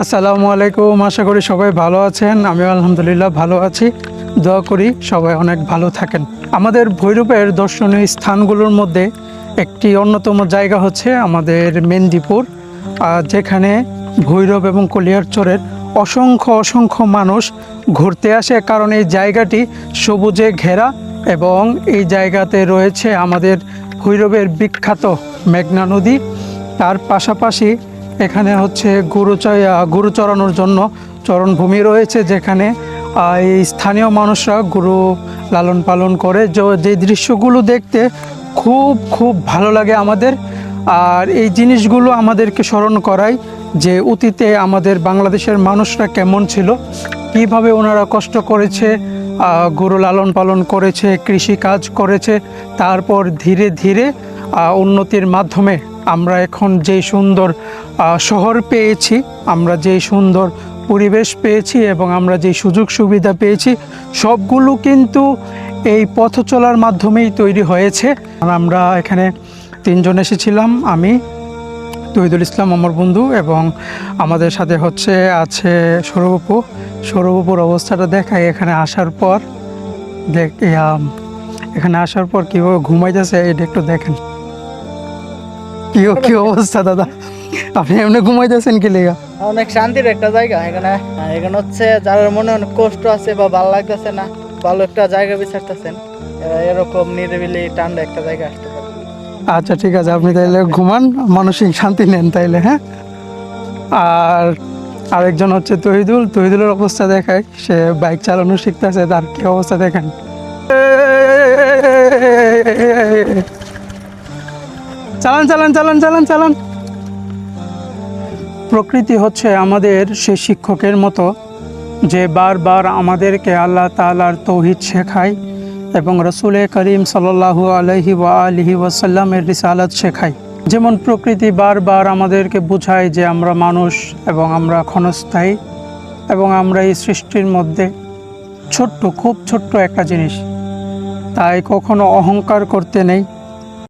আসসালামু আলাইকুম, আশা করি সবাই ভালো আছেন। আমিও আলহামদুলিল্লাহ ভালো আছি। দোয়া করি সবাই অনেক ভালো থাকেন। আমাদের ভৈরবের দর্শনীয় স্থানগুলোর মধ্যে একটি অন্যতম জায়গা হচ্ছে আমাদের মেন্দিপুর যেখানে ভৈরব এবং কলিয়ারচরের অসংখ্য অসংখ্য মানুষ ঘুরতে আসে। কারণ এই জায়গাটি সবুজে ঘেরা এবং এই জায়গাতে রয়েছে আমাদের ভৈরবের বিখ্যাত মেঘনা নদী। তার পাশাপাশি এখানে হচ্ছে গরু গরু চড়ানোর জন্য চরণভূমি রয়েছে যেখানে এই স্থানীয় মানুষরা গরু লালন পালন করে। যে- দৃশ্যগুলো দেখতে খুব খুব ভালো লাগে আমাদের। আর এই জিনিসগুলো আমাদেরকে স্মরণ করায় যে অতীতে আমাদের বাংলাদেশের মানুষরা কেমন ছিল, কীভাবে ওনারা কষ্ট করেছে গরু লালন পালন করেছে কৃষি কাজ করেছে, তারপর ধীরে ধীরে উন্নতির মাধ্যমে আমরা এখন যে সুন্দর শহর পেয়েছি, আমরা যে সুন্দর পরিবেশ পেয়েছি এবং আমরা যে সুযোগ সুবিধা পেয়েছি, সবগুলো কিন্তু এই পথ চলার মাধ্যমেই তৈরি হয়েছে। আমরা এখানে তিনজন এসেছিলাম, আমি, তহিদুল ইসলাম আমার বন্ধু এবং আমাদের সাথে হচ্ছে, আছে সৌরভপু। সৌরভপুর অবস্থাটা দেখাই, এখানে আসার পর দেখ এখানে আসার পর কীভাবে ঘুমাইতেছে, এটা একটু দেখেন। কি কি অবস্থা দাদা? আপনি এমনি ঘুমাইতেছেন কি লেগা? অনেক শান্তির একটা জায়গা এখানে এখানে হচ্ছে যার মনে অনেক কষ্ট আছে বা ভালো লাগতেছে না ভালো একটা জায়গা বিচারতেছেন এরকম নিরিবিলি ঠান্ডা একটা জায়গা আসতে পারে। আচ্ছা ঠিক আছে আপনি তাইলে ঘুমান মানসিক শান্তি নেন তাইলে হ্যাঁ? আর আরেকজন হচ্ছে তহিদুল তহিদুলের অবস্থা দেখায় সে বাইক চালানো শিখতেছে তার কি অবস্থা দেখেন? চালান চালান চালান চালান চালান। প্রকৃতি হচ্ছে আমাদের সে শিক্ষকের মতো যে বারবার আমাদেরকে আল্লাহ তালার তৌহিদ শেখায় এবং রসুল করিম সাল্লাল্লাহু আলহি ওয়া আলহি ওয়াসাল্লামের রিসালাত শেখায়। যেমন প্রকৃতি বারবার আমাদেরকে বোঝায় যে আমরা মানুষ এবং আমরা ক্ষণস্থায়ী এবং আমরা এই সৃষ্টির মধ্যে ছোট্ট, খুব ছোট্ট একটা জিনিস। তাই কখনো অহংকার করতে নেই।